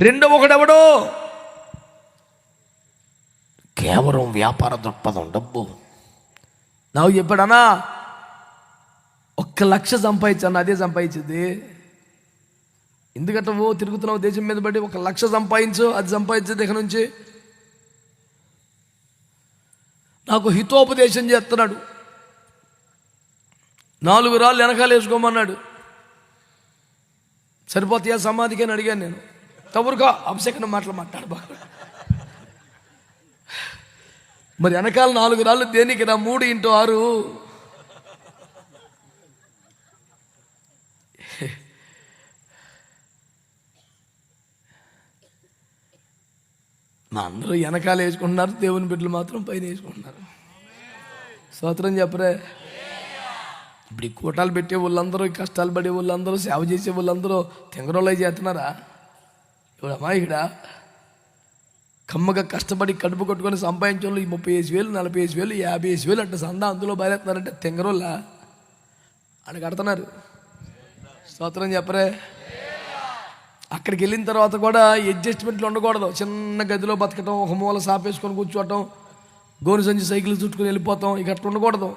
రెండో ఒకడెవడో? కేవలం వ్యాపార దృక్పథం డబ్బు. నాకు చెప్పాడనా ఒక్క లక్ష సంపాదించాను అదే సంపాదించింది. ఎందుకంటే ఓ తిరుగుతున్నావు దేశం మీద పడి ఒక లక్ష సంపాదించు అది సంపాదించదు దగ్గర నుంచి. నాకు హితోపదేశం చేస్తున్నాడు. నాలుగు రాళ్ళు వెనకాలేసుకోమన్నాడు సరిపోతాయా సమాధికి అని అడిగాను నేను. తవరుగా అభిషేకం మాటలు మాట్లాడు బాగా మరి వెనకాల నాలుగు రాళ్ళు దేనికి రా? మూడు ఇంటూ ఆరు. మా అందరూ వెనకాల వేసుకుంటున్నారు దేవుని బిడ్డలు మాత్రం పైన వేసుకుంటున్నారు. స్తోత్రం చెప్పరే? ఇప్పుడు ఈ కూటాలు పెట్టే వాళ్ళందరూ కష్టాలు పడే వాళ్ళందరూ సేవ చేసే వాళ్ళందరూ తెంగరోళ్ళు చేస్తున్నారా? ఇప్పుడు ఇక్కడ కమ్మగా కష్టపడి కడుపు కొట్టుకొని సంపాదించే ఈ ముప్పై ఐదు వేలు నలభై ఐదు వేలు యాభై వేసి వేలు అంటే సందా అందులో బయలుతున్నారంటే తెంగరోళ్ళ? అని కడుతున్నారు. స్తోత్రం చెప్పరే? అక్కడికి వెళ్ళిన తర్వాత కూడా అడ్జస్ట్మెంట్లు ఉండకూడదు. చిన్న గదిలో బతకటం ఒక మూల సాపేసుకొని కూర్చోవటం గోరు సంచి సైకిల్ చుట్టుకొని వెళ్ళిపోతాం. ఇక అట్లా ఉండకూడదు.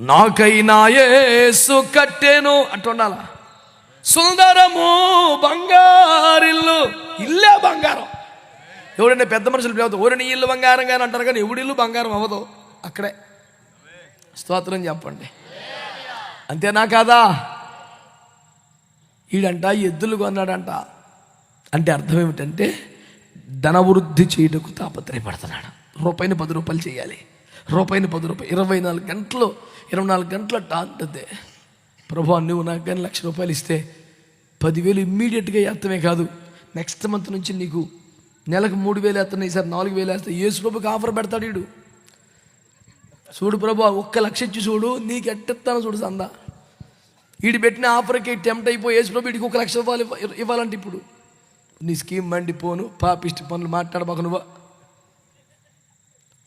నాకైనా యేసు కట్టేను. అట్లా ఉండాలా? సుందరము బంగారిల్లు ఇల్లే బంగారం. ఎవడంటే పెద్ద మనుషులు పిలవద్దు. ఊరిని ఇల్లు బంగారం కానీ అంటారు కానీ ఎవడి ఇల్లు బంగారం అవ్వదు. అక్కడే. స్తోత్రం చెప్పండి. అంతేనా కాదా? ఈడంట ఎద్దులు కొన్నాడంట. అంటే అర్థం ఏమిటంటే ధనవృద్ధి చేయుటకు తాపత్రయపడుతున్నాడు. రూపాయిని పది రూపాయలు చేయాలి. రూపాయిని పది రూపాయలు ఇరవై నాలుగు గంటలు ఇరవై నాలుగు గంటల అంటదే. ప్రభు నువ్వు నాకు కానీ లక్ష రూపాయలు ఇస్తే పదివేలు ఇమ్మీడియట్గా వేస్తామే కాదు. నెక్స్ట్ మంత్ నుంచి నీకు నెలకు మూడు వేలు వేస్తున్నాయి సార్ నాలుగు వేలు వేస్తే ఏసు ప్రభుకి ఆఫర్ పెడతాడు వీడు. చూడు ప్రభు ఒక్క లక్ష ఇచ్చి చూడు నీకు ఎట్టెత్తాను చూడు సందా. వీడి పెట్టిన ఆఫర్కి టెంప్ట్ అయిపోయి యేసు ప్రభు వీడికి ఒక లక్ష రూపాయలు ఇవ్వ- ఇవ్వాలంటే ఇప్పుడు. నీ స్కీమ్ మండిపోను పాపిష్టి పనులు మాట్లాడబాక నువ్వు.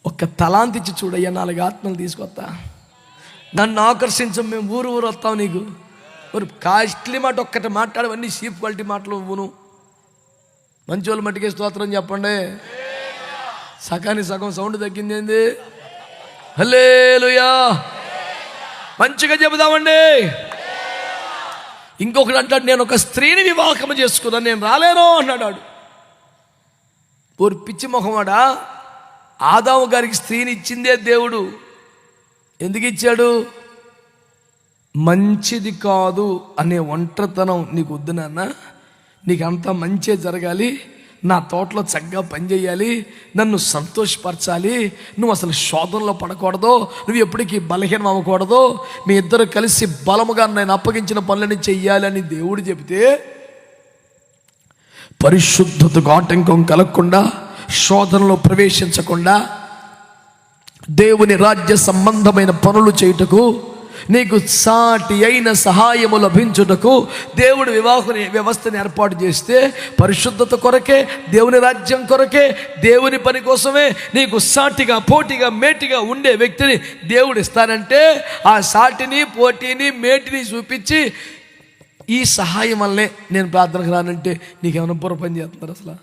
ఒక్క తలాంతి ఇచ్చి చూడయ్యా నాలుగు ఆత్మలు తీసుకొస్తా. నన్ను ఆకర్షించం మేము ఊరు ఊరు వస్తాం నీకు. మరి కాస్ట్లీ మాట ఒక్కటి మాట్లాడవన్నీ చీప్ క్వాలిటీ మాటలు ఇవ్వను. మంచి వాళ్ళు మట్టికే స్తోత్రం చెప్పండి. సగానికి సగం సౌండ్ తగ్గింది ఏంది? హలేలుయా మంచిగా చెబుదామండి. ఇంకొకడు అంటాడు నేను ఒక స్త్రీని వివాహం చేసుకున్నాను నేను రాలేను అన్నాడు ఓరి పిచ్చి మొహమాడా ఆదాము గారికి స్త్రీని ఇచ్చిందే దేవుడు. ఎందుకు ఇచ్చాడు? మంచిది కాదు అనే ఒంటరితనం నీకు వద్దు నాన్న. నీకు అంతా మంచే జరగాలి. నా తోటలో చక్కగా పనిచేయాలి నన్ను సంతోషపరచాలి. నువ్వు అసలు శోధనలో పడకూడదు. నువ్వు ఎప్పటికీ బలహీనం అవ్వకూడదు. మీ ఇద్దరు కలిసి బలముగా నేను అప్పగించిన పనులని చెయ్యాలని దేవుడు చెబితే పరిశుద్ధతకు ఆటంకం కలగకుండా శోధనలో ప్రవేశించకుండా దేవుని రాజ్య సంబంధమైన పనులు చేయుటకు నీకు సాటి అయిన సహాయము లభించుటకు దేవుడు వివాహ వ్యవస్థను ఏర్పాటు చేస్తే పరిశుద్ధత కొరకే దేవుని రాజ్యం కొరకే దేవుని పని కోసమే నీకు సాటిగా పోటీగా మేటిగా ఉండే వ్యక్తిని దేవుడు ఇస్తానంటే ఆ సాటిని పోటీని మేటిని చూపించి ఈ సహాయం వల్లనే నేను ప్రార్థనకు రానంటే నీకేమైనా బుర్ర పని చేస్తున్నారు అసలు?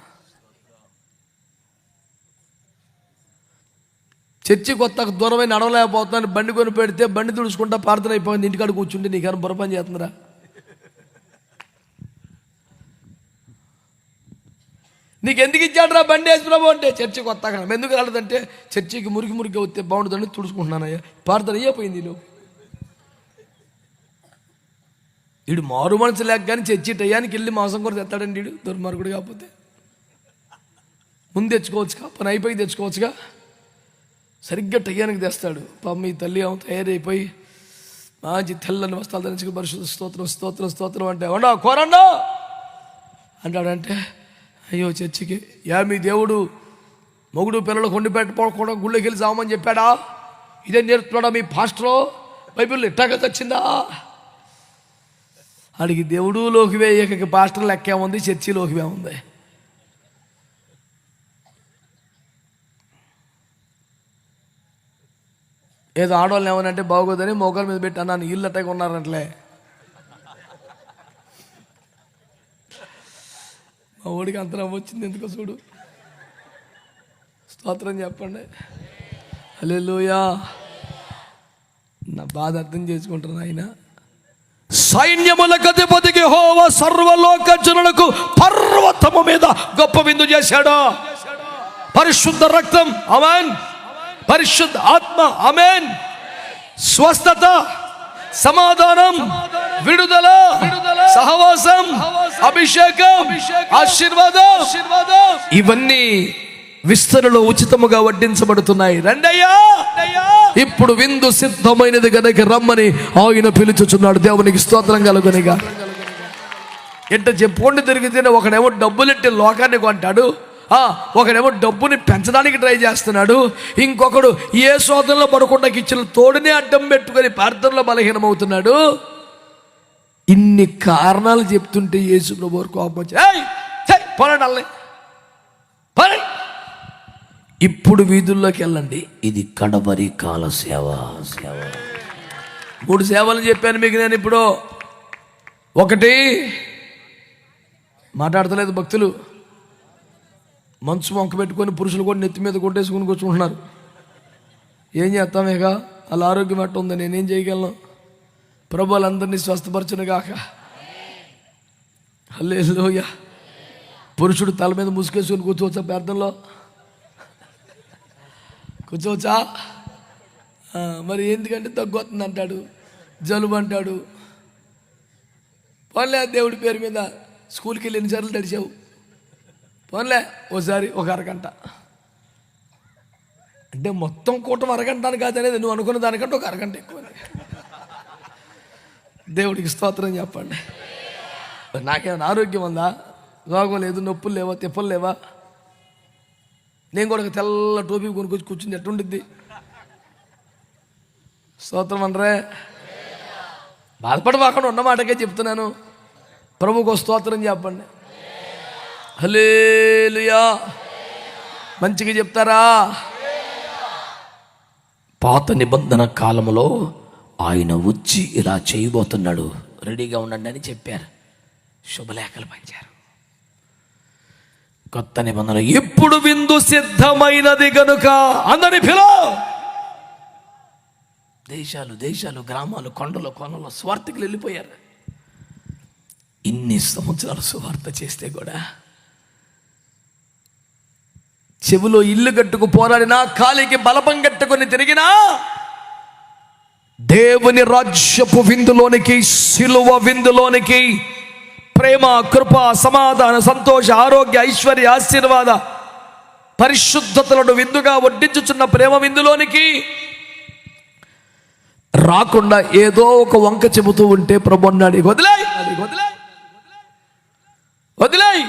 చర్చి కొత్త దూరమైన నడవలేకపోతున్నాను. బండి కొని పెడితే బండి తుడుచుకుంటా ప్రార్థన అయిపోయింది. ఇంటికాడ కూర్చుంటే నీకన్నా బుర్ర పని చేస్తుందిరా నీకు ఎందుకు ఇచ్చాడురా బండి వేసి అంటే? చర్చి కొత్తగా ఎందుకు రాలేదంటే చర్చికి మురికి మురికి వస్తే బాగుంటుందని తుడుచుకుంటున్నానయ్యా. ప్రార్థన అయిపోయింది నువ్వు వీడు మారు మనసు లేక కానీ చర్చి టయానికి వెళ్ళి మాసం కూడా తెస్తాడండి వీడు. దుర్మార్గుడు కాకపోతే. ముందు తెచ్చుకోవచ్చుగా? పని అయిపోయి తెచ్చుకోవచ్చుగా? సరిగ్గా టయానికి తెస్తాడు. పాపం మీ తల్లి అమ్మ తయారైపోయి మంచి తెల్లని వస్త్రాలు ధరించుకు పరిశుద్ధ స్తోత్రం స్తోత్రం స్తోత్రం అంటే వండా కోరన్నా అంటాడంటే అయ్యో చర్చికి యా మీ దేవుడు మొగుడు పిల్లలు కొండి పెట్టుకోకుండా గుళ్ళకి వెళ్ళి చావమని చెప్పాడా? ఇదే నేర్పుతున్నాడా మీ పాస్టరో? బైబిల్ ఇట్టాగా తెచ్చిందా? అడిగి దేవుడు లోకివే ఏక పాస్టర్ లెక్కే ఉంది చర్చి లోకివే ఉంది. ఏదో ఆడవాళ్ళు ఏమనంటే బాగోదని మోకాల మీద పెట్టి అన్నాను ఇల్లు అట్టగా ఉన్నారంటలే మా ఊడికి అంత వచ్చింది ఎందుకో చూడు. స్తోత్రం చెప్పండి. హల్లెలూయా. నా బాధ అర్థం చేసుకుంటున్నా ఆయన సైన్యముల గతిపతికి హోవ సర్వలోక జనులకు పర్వతము మీద గొప్ప విందు చేశాడు. పరిశుద్ధ రక్తం. అవన్ పరిశుద్ధ ఆత్మ అమెన్ స్వస్థత సమాధానం విడుదల సహవాసం అభిషేకం ఆశీర్వాదం. ఇవన్నీ విస్తరణలో ఉచితముగా వడ్డించబడుతున్నాయి. రండయ్యా ఇప్పుడు విందు సిద్ధమైనది కనుక రమ్మని ఆయన పిలుచుచున్నాడు. దేవునికి స్తోత్రం కలుగునిగా. ఎంత చెప్పుకుంటూ తిరిగితేనే ఒకడేమో డబ్బులెట్టి లోకాన్ని కొంటాడు. ఒకడేమో డబ్బుని పెంచడానికి ట్రై చేస్తున్నాడు. ఇంకొకడు ఏ శోధనలో పడకుండా ఇచ్చిన తోడునే అడ్డం పెట్టుకొని ప్రార్థనలో బలహీనమవుతున్నాడు. ఇన్ని కారణాలు చెప్తుంటే యేసు ప్రభు కోపం వచ్చి. ఇప్పుడు వీధుల్లోకి వెళ్ళండి. ఇది కడబరి కాల సేవ సేవ. మూడు సేవలు చెప్పాను మీకు నేను ఇప్పుడు. ఒకటి మాట్లాడతలేదు భక్తులు. మంచు వంక పెట్టుకొని పురుషులు కూడా నెత్తి మీద కొట్టేసుకుని కూర్చుంటున్నారు. ఏం చేస్తాం ఇక? వాళ్ళ ఆరోగ్యం అట్ట ఉంది? నేనేం చేయగలను? ప్రభు వాళ్ళందరినీ స్వస్థపరచును గాక పురుషుడు తల మీద ముసుకేసుకుని కూర్చోవచ్చా ప్రార్థనలో? కూర్చోవచ్చా? మరి ఎందుకంటే తగ్గుతుంది అంటాడు. జలుబు అంటాడు. పోన్లే దేవుడి పేరు మీద. స్కూల్కి వెళ్ళి ఎన్నిసార్లు తడిచావు? పోన్లే ఓసారి ఒక అరగంట. అంటే మొత్తం కూటం అరగంట అని కాదనేది నువ్వు అనుకున్న దానికంటే ఒక అరగంట ఎక్కువ దేవుడికి స్తోత్రం చెప్పండి. నాకేమైనా ఆరోగ్యం ఉందా? రోగం లేదు నొప్పులు లేవా తిప్పలు లేవా? నేను కూడా ఒక తెల్ల టోపీ కొనుక్కొచ్చి కూర్చుని ఎట్టుండిద్ది? స్తోత్రం అనరే. బాధపడబాకుండా ఉన్న మాటకే చెప్తున్నాను ప్రభుకు స్తోత్రం చెప్పండి. హలేలుయా మంచిగా చెప్తారా? పాత నిబంధన కాలంలో ఆయన వచ్చి ఇలా చేయబోతున్నాడు. రెడీగా ఉండండి అని చెప్పారు. శుభలేఖలు పంచారు. కొత్త నిబంధన ఎప్పుడు విందు సిద్ధమైనది గనుక అందరి పిలో. దేశాలు దేశాలు గ్రామాలు కొండలు కొనలు స్వార్థకులు వెళ్ళిపోయారు. ఇన్ని సంవత్సరాలు సువార్త చేస్తే కూడా చెవిలో ఇల్లు కట్టుకు పోరాడినా కాలికి బలపం కట్టుకొని తిరిగినా దేవుని రాజ్యపు విందులోనికి సిలువ విందులోనికి ప్రేమ కృప సమాధాన సంతోష ఆరోగ్య ఐశ్వర్య ఆశీర్వాద పరిశుద్ధతలను విందుగా వడ్డించుచున్న ప్రేమ విందులోనికి రాకుండా ఏదో ఒక వంక చెబుతూ ఉంటే ప్రభు అన్నాడు వదిలే వదిలాయి వదిలాయి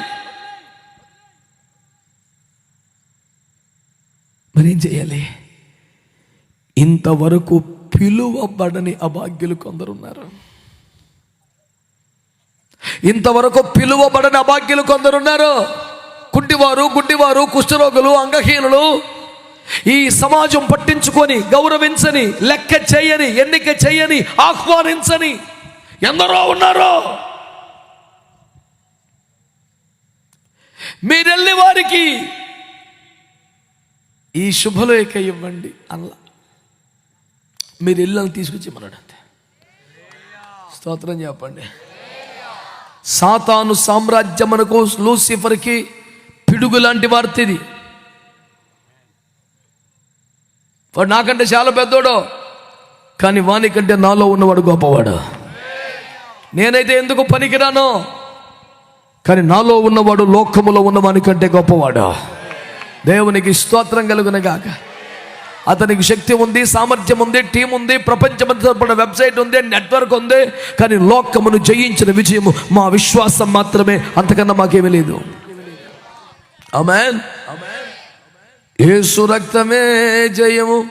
మరేం చేయాలి? ఇంతవరకు పిలువబడని అభాగ్యులు కొందరున్నారు ఇంతవరకు పిలువబడని అభాగ్యులు కొందరున్నారు కుంటివారు గుడ్డివారు కుష్ఠరోగులు అంగహీనులు ఈ సమాజం పట్టించుకొని గౌరవించని లెక్క చేయని ఎన్నిక చేయని ఆహ్వానించని ఎందరో ఉన్నారు. మీరెళ్ళి వారికి ఈ శుభలేఖ ఇవ్వండి అల్లా మీరు ఇళ్ళని తీసుకొచ్చి మనడు స్తోత్రం చెప్పండి. సాతాను సామ్రాజ్యం మనకు లూసిఫర్కి పిడుగు లాంటి వార్త ఇది వాడు నాకంటే చాలా పెద్దోడు కానీ వానికంటే నాలో ఉన్నవాడు గొప్పవాడు. నేనైతే ఎందుకు పనికిరాను? కానీ నాలో ఉన్నవాడు లోకములో ఉన్నవానికంటే గొప్పవాడు. దేవునికి స్తోత్రం కలుగునగాక. అతనికి శక్తి ఉంది సామర్థ్యం ఉంది టీం ఉంది ప్రపంచమంతపడిన వెబ్సైట్ ఉంది నెట్వర్క్ ఉంది కానీ లోకమును జయించిన విజయము మా విశ్వాసం మాత్రమే అంతకన్నా మాకేమీ లేదు. అమెన్ ఏసు రక్తమే జయము.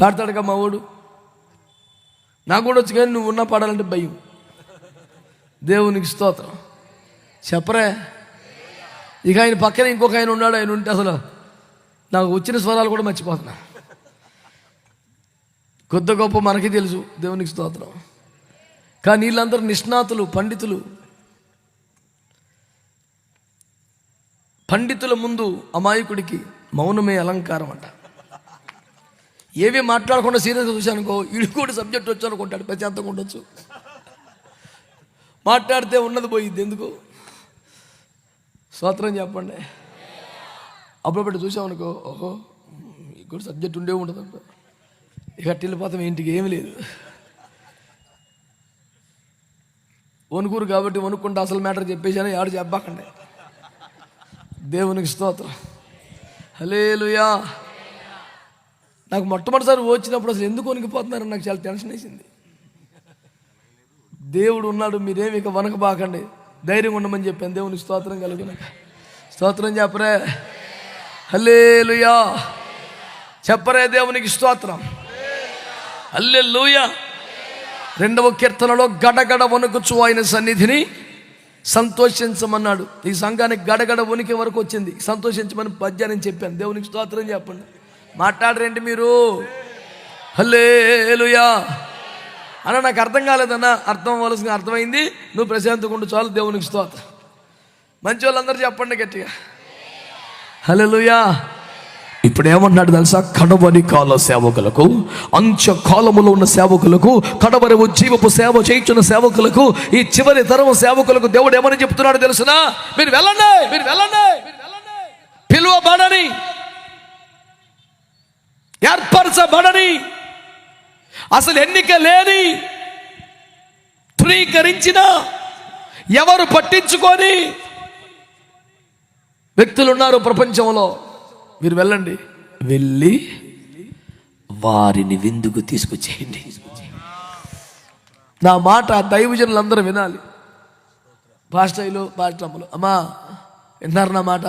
పాడతాడుగా మా వాడు. నాకు కూడా వచ్చి కానీ నువ్వు ఉన్నా పాడాలంటే భయం. దేవునికి స్తోత్రం. చెప్పరే? ఇక ఆయన పక్కన ఇంకొక ఆయన ఉన్నాడు ఆయన ఉంటే అసలు నాకు వచ్చిన స్వరాలు కూడా మర్చిపోతున్నా కొద్ది గొప్ప మనకి తెలుసు దేవునికి స్తోత్రం. కానీ వీళ్ళందరూ నిష్ణాతులు పండితులు. పండితుల ముందు అమాయకుడికి మౌనమే అలంకారం అంట. ఏమీ మాట్లాడకుండా సీరియస్గా చూశానుకో ఇడు కూడా సబ్జెక్ట్ వచ్చానుకుంటాడు ప్రశాంతంగా ఉండొచ్చు. మాట్లాడితే ఉన్నది పోయింది ఎందుకు? స్తోత్రం చెప్పండి. అప్పుడప్పుడు చూసామనుకో ఓహో మీకు కూడా సబ్జెక్ట్ ఉండే ఉండదు అంట ఇక అట్టి వెళ్ళిపోతాం ఇంటికి ఏమీ లేదు. వణుకురు కాబట్టి వణుక్కుంటే అసలు మ్యాటర్ చెప్పేసాను ఎవరు చెప్పకండి. దేవునికి స్తోత్రం. హలేలుయా నాకు మొట్టమొదటిసారి వచ్చినప్పుడు అసలు ఎందుకు వణికిపోతున్నారని నాకు చాలా టెన్షన్ వేసింది. దేవుడు ఉన్నాడు మీరేమి ఇక వనకబాకండి ధైర్యం ఉండమని చెప్పాను. దేవుని స్తోత్రం కలుగునక స్తోత్రం చెప్పరే? హల్లేలుయా. చెప్పరే దేవునికి స్తోత్రం? హల్లెలూయా. రెండవ కీర్తనలో గడగడ వణుకుచు ఆయన సన్నిధిని సంతోషించమన్నాడు. ఈ సంఘానికి గడగడ వణికి వరకు వచ్చింది. సంతోషించమని పద్యాన్ని చెప్పాను. దేవునికి స్తోత్రం చెప్పండి. మాట్లాడరేంటి మీరు? హల్లేలుయా. అన్న నాకు అర్థం కాలేదన్న అర్థం అవ్వాల్సిన అర్థమైంది. నువ్వు ప్రశాంతంగా ఉండు చాలు దేవునికి స్తోత మంచి వాళ్ళందరూ చెప్పండి గట్టిగా. హల్లెలూయా. ఇప్పుడు ఏమంటున్నాడు తెలుసా? కడవరి కాల సేవకులకు అంచ కాలములో ఉన్న సేవకులకు కడవరి ఉజ్జీవపు సేవ చేయించిన సేవకులకు ఈ చివరి తరం సేవకులకు దేవుడు ఏమని చెప్తున్నాడు తెలుసునా? మీరు మీరు వెళ్ళండి మీరు వెళ్ళండి. పిలువబడని ఏర్పరచబడని అసలు ఎన్నిక లేని ధృవీకరించిన ఎవరు పట్టించుకొని వ్యక్తులు ఉన్నారు ప్రపంచంలో. మీరు వెళ్ళండి. వెళ్ళి వారిని విందుకు తీసుకొచ్చేయండి నా మాట దైవజనులందరూ వినాలి. భాషలు భాషలు అమ్మా విన్నారు నా మాట?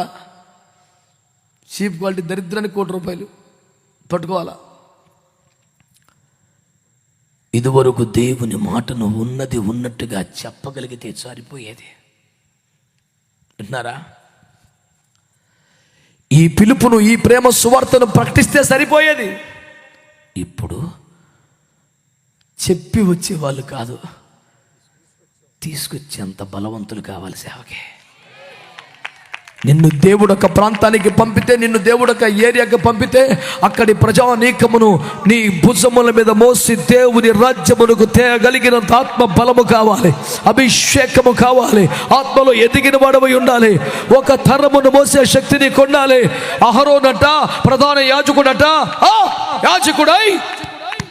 చీప్ క్వాలిటీ దరిద్రానికి కోటి రూపాయలు. పట్టుకోవాలా? ఇదివరకు దేవుని మాటను ఉన్నది ఉన్నట్టుగా చెప్పగలిగితే సరిపోయేది. విన్నారా? ఈ పిలుపును ఈ ప్రేమ సువార్తను ప్రకటిస్తే సరిపోయేది. ఇప్పుడు చెప్పి వచ్చే వాళ్ళు కాదు. తీసుకొచ్చేంత బలవంతులు కావాలి సేవకి. నిన్ను దేవుడు ఒక ప్రాంతానికి పంపితే నిన్ను దేవుడు ఒక ఏరియాకి పంపితే అక్కడి ప్రజానీకమును నీ భుజముల మీద మోసి దేవుని రాజ్యమునకు తేగలిగినంత ఆత్మ బలము కావాలి అభిషేకము కావాలి ఆత్మలో ఎదిగిన వాడవై ఉండాలి ఒక తరమును మోసే శక్తిని కొండాలి అహరోనట ప్రధాన యాజకుడట ఆ యాజకుడై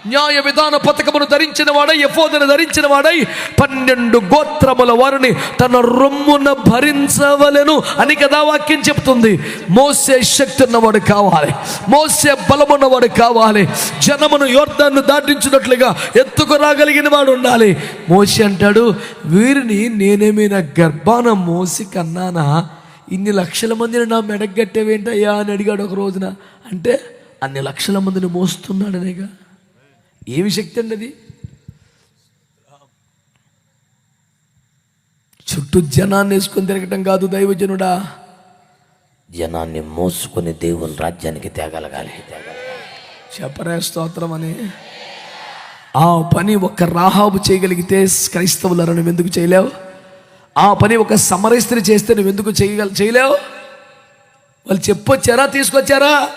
న్యాయ విధాన పథకమును ధరించిన వాడై ఎఫోదను ధరించిన వాడై పన్నెండు గోత్రముల వారిని తన రొమ్మున భరించవలెను అని కదా వాక్యం చెప్తుంది. మోసే శక్తి ఉన్నవాడు కావాలి. మోసే బలమున్నవాడు కావాలి. జనమును యోర్ధాన్ని దాటించినట్లుగా ఎత్తుకు రాగలిగిన వాడు ఉండాలి. మోసి అంటాడు వీరిని నేనేమైనా గర్భాన మోసి కన్నానా? ఇన్ని లక్షల మందిని నా మెడగట్టేవేంటయ్యా? అని అడిగాడు ఒక రోజున. అంటే అన్ని లక్షల మందిని మోస్తున్నాడనేగా. ఏమి శక్తి అండి అది? చుట్టూ జనాన్ని వేసుకొని తిరగటం కాదు దైవజనుడా. జనాన్ని మోసుకొని దేవుని రాజ్యానికి తేగలగాలి. చెప్పరే స్తోత్రం అని. ఆ పని ఒక రాహాబు చేయగలిగితే క్రైస్తవులను నువ్వు ఎందుకు చేయలేవు? ఆ పని ఒక సమరస్త్రి చేస్తే నువ్వు ఎందుకు చేయగల చేయలేవు? వాళ్ళు చెప్పొచ్చారా? తీసుకొచ్చారా?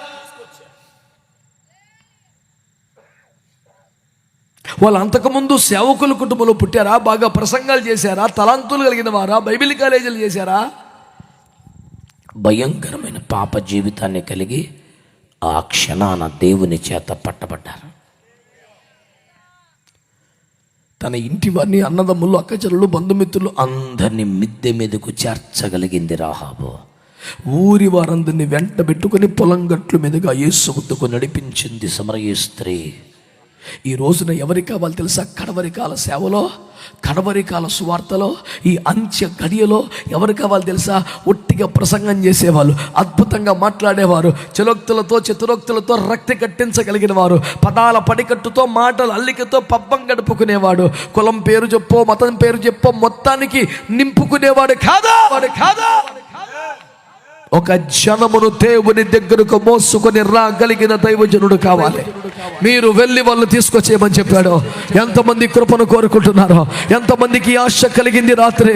వాళ్ళు అంతకుముందు సేవకుల కుటుంబంలో పుట్టారా? బాగా ప్రసంగాలు చేశారా? తలాంతులు కలిగిన వారా? బైబిల్ కాలేజీలు చేశారా? భయంకరమైన పాప జీవితాన్ని కలిగి ఆ క్షణాన దేవుని చేత పట్టబడ్డారు. తన ఇంటి వారిని అన్నదమ్ములు అక్కచెల్లు బంధుమిత్రులు అందరిని మిద్దె మీదకు చేర్చగలిగింది రాహాబో. ఊరి వారందరిని వెంట పెట్టుకుని పొలం గట్లు మీదుగా యేసు నడిపించింది సమరయ స్త్రీ. ఈ రోజున ఎవరికి కావాలి తెలుసా? కడవరికాల సేవలో కడవరికాల సువార్తలో ఈ అంత్య గడియలో ఎవరు కావాలి తెలుసా? ఒట్టిగా ప్రసంగం చేసేవాళ్ళు అద్భుతంగా మాట్లాడేవారు చిలోక్తులతో చతురోక్తులతో రక్తి కట్టించగలిగిన వారు పదాల పడికట్టుతో మాటలు అల్లికతో పబ్బం గడుపుకునేవాడు కులం పేరు చెప్పో మతం పేరు చెప్పో మొత్తానికి నింపుకునేవాడు కాదా? వాడు కాదా? ఒక జనమును దేవుని దగ్గరకు మోసుకొని రాగలిగిన దైవజనుడు కావాలి. మీరు వెళ్ళి వాళ్ళు తీసుకొచ్చేయమని చెప్పాడు. ఎంతమంది కృపను కోరుకుంటున్నారో ఎంతమందికి ఆశ కలిగింది రాత్రి.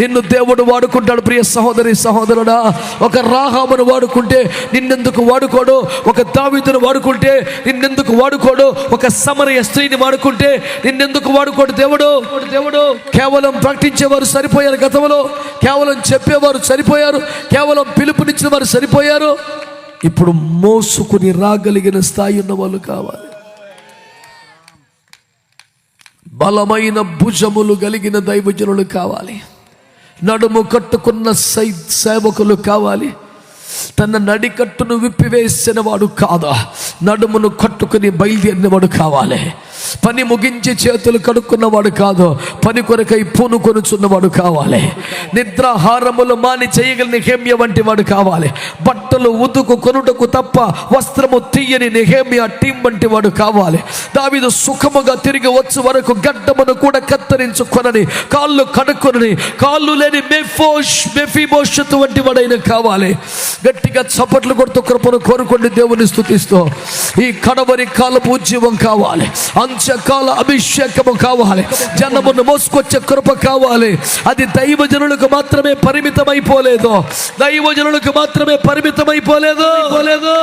నిన్ను దేవుడు వాడుకుంటాడు ప్రియ సహోదరి సహోదరుడా. ఒక రాహామును వాడుకుంటే నిన్నెందుకు వాడుకోడు? ఒక దావితును వాడుకుంటే నిన్నెందుకు వాడుకోడు? ఒక సమరయ స్త్రీని వాడుకుంటే నిన్నెందుకు వాడుకోడు దేవుడు? దేవుడు కేవలం ప్రకటించేవారు సరిపోయారు గతంలో. కేవలం చెప్పేవారు సరిపోయారు. కేవలం పిలుపునిచ్చిన వారు సరిపోయారు? ఇప్పుడు మోసుకుని రాగలిగిన స్థాయి ఉన్న వాళ్ళు కావాలి. బలమైన భుజములు కలిగిన దైవజనులు కావాలి. నడుము కట్టుకున్న సై సేవకులు కావాలి. తన నడికట్టును విప్పివేసిన వాడు కాదా? నడుమును కట్టుకుని బయలుదేరిన వాడు కావాలి. పని ముగించి చేతులు కడుక్కున్నవాడు కాదు పని కొరకై పూనుకొనుచున్నవాడు కావాలి. నిద్రాహారములు మాని చేయగల నిహేమ్య వంటి వాడు కావాలి. బట్టలు ఉతుకు కొనుటకు తప్ప వస్త్రము తీయని నిహేమ్య టీం వంటి వాడు కావాలి. దావిదు సుఖముగా తిరిగి వచ్చు వరకు గడ్డమును కూడా కత్తిరించుకొనని కాళ్ళు కడుక్కొనని కాళ్ళు లేని మెఫోష్ మెఫిమోషత్ వంటి వాడైన కావాలి. గట్టిగా చప్పట్లు కొడుతూ కృపను కోరుకోండి దేవుని స్థుతిస్తూ ఈ కడవరి కాలపు ఉద్యమం కావాలి. అంత్యకాల అభిషేకము కావాలి జనమును మోసుకొచ్చే కృప కావాలి అది దైవజనులకు మాత్రమే పరిమితమైపోలేదు. దైవజనులకు మాత్రమే పరిమితమైపోలేదు. పోలేదు